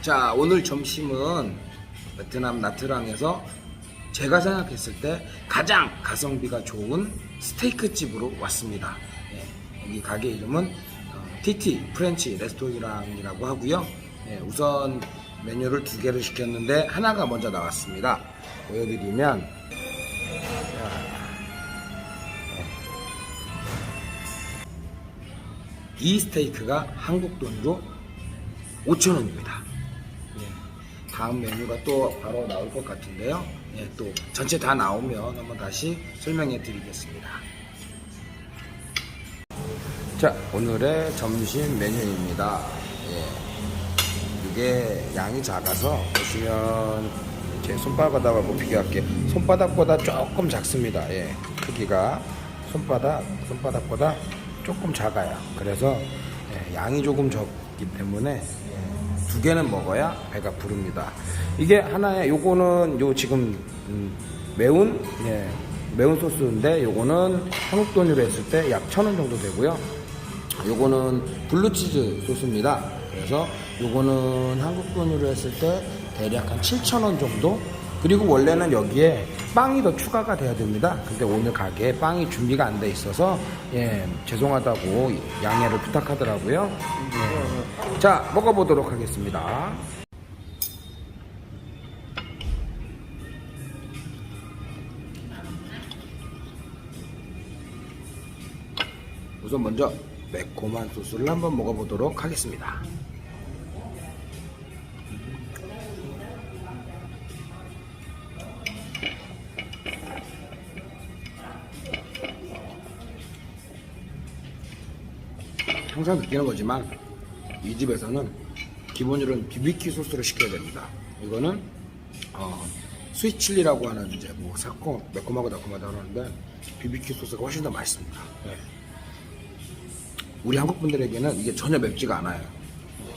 자, 오늘 점심은 베트남 나트랑에서 제가 생각했을 때 가장 가성비가 좋은 스테이크 집으로 왔습니다. 예, 여기 가게 이름은 어, TT 프렌치 레스토랑이라고 하고요. 예, 우선 메뉴를 두 개를 시켰는데 하나가 먼저 나왔습니다. 보여드리면 이 스테이크가 한국 돈으로 5,000원입니다. 예, 다음 메뉴가 또 바로 나올 것 같은데요. 예, 또 전체 다 나오면 한번 다시 설명해 드리겠습니다. 자, 오늘의 점심 메뉴입니다. 예, 이게 양이 작아서 보시면 제 손바닥하고 비교할게 손바닥보다 조금 작습니다. 예, 크기가 손바닥 손바닥보다 조금 작아요. 그래서 예, 양이 조금 적기 때문에 예, 두 개는 먹어야 배가 부릅니다. 이게 하나에 요거는 요 지금 음, 매운 예, 매운 소스인데 요거는 한국 돈으로 했을 때 약 천 원 정도 되고요. 요거는 블루치즈 소스입니다. 그래서 요거는 한국 돈으로 했을 때 대략 한 7,000원 정도? 그리고 원래는 여기에 빵이 더 추가가 돼야 됩니다. 근데 오늘 가게에 빵이 준비가 안 돼 있어서 예, 죄송하다고 양해를 부탁하더라고요. 예. 자, 먹어보도록 하겠습니다. 우선 먼저 매콤한 소스를 한번 먹어보도록 하겠습니다. 항상 느끼는 거지만 이 집에서는 기본으로는 비비큐 소스를 시켜야 됩니다. 이거는 어, 스위칠리라고 하는 이제 뭐 새콤 매콤하고 달콤하다 그러는데 비비큐 소스가 훨씬 더 맛있습니다. 예. 우리 한국 분들에게는 이게 전혀 맵지가 않아요.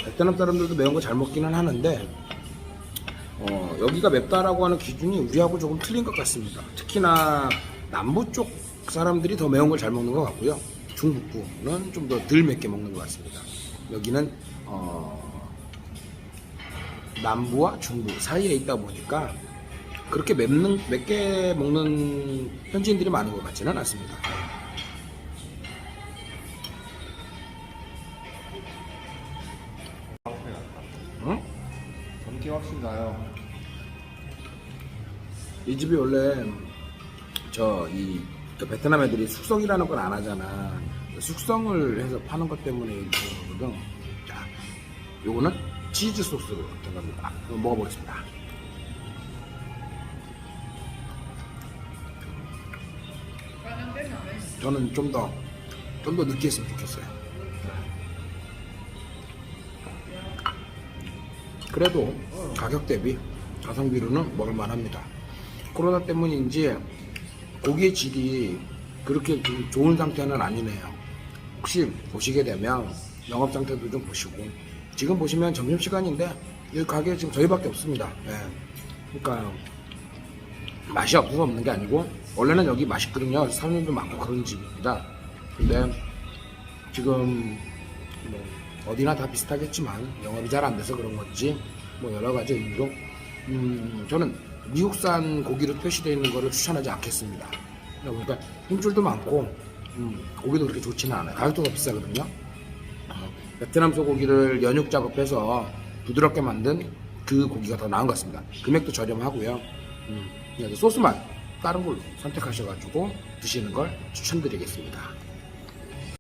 베트남 사람들도 매운 거 잘 먹기는 하는데 어, 여기가 맵다라고 하는 기준이 우리하고 조금 틀린 것 같습니다. 특히나 남부 쪽 사람들이 더 매운 걸 잘 먹는 것 같고요. 중북부는 좀더 덜 맵게 먹는 것 같습니다. 여기는 어, 남부와 중부 사이에 있다 보니까 그렇게 맵는 맵게 먹는 현지인들이 많은 것 같지는 않습니다. 응? 전기 확실히 나요. 이 집이 원래 저 이 베트남 애들이 숙성이라는 걸 안 하잖아. 숙성을 해서 파는 것 때문에 거거든. 자, 요거는 치즈 소스로. 한번 먹어보겠습니다. 저는 좀 더, 좀 더 느끼했으면 좋겠어요. 그래도 가격 대비 가성비로는 먹을만 합니다. 코로나 때문인지 고기의 질이 그렇게 좀 좋은 상태는 아니네요. 혹시 보시게 되면 영업 상태도 좀 보시고 지금 보시면 점심 시간인데 여기 가게 지금 저희밖에 없습니다. 예. 그러니까 맛이 없어서 없는 게 아니고 원래는 여기 맛있거든요. 사람들도 많고 그런 집입니다. 근데 지금 뭐 어디나 다 비슷하겠지만 영업이 잘 안 돼서 그런 건지 뭐 여러 가지 이유로 음, 저는 미국산 고기로 표시되어 있는 거를 추천하지 않겠습니다. 그러니까 힘줄도 많고 음, 고기도 그렇게 좋지는 않아요. 가격도 더 비싸거든요. 어, 베트남 소고기를 연육 작업해서 부드럽게 만든 그 고기가 더 나은 것 같습니다. 금액도 저렴하고요. 음, 소스만 다른 걸 선택하셔가지고 드시는 걸 추천드리겠습니다.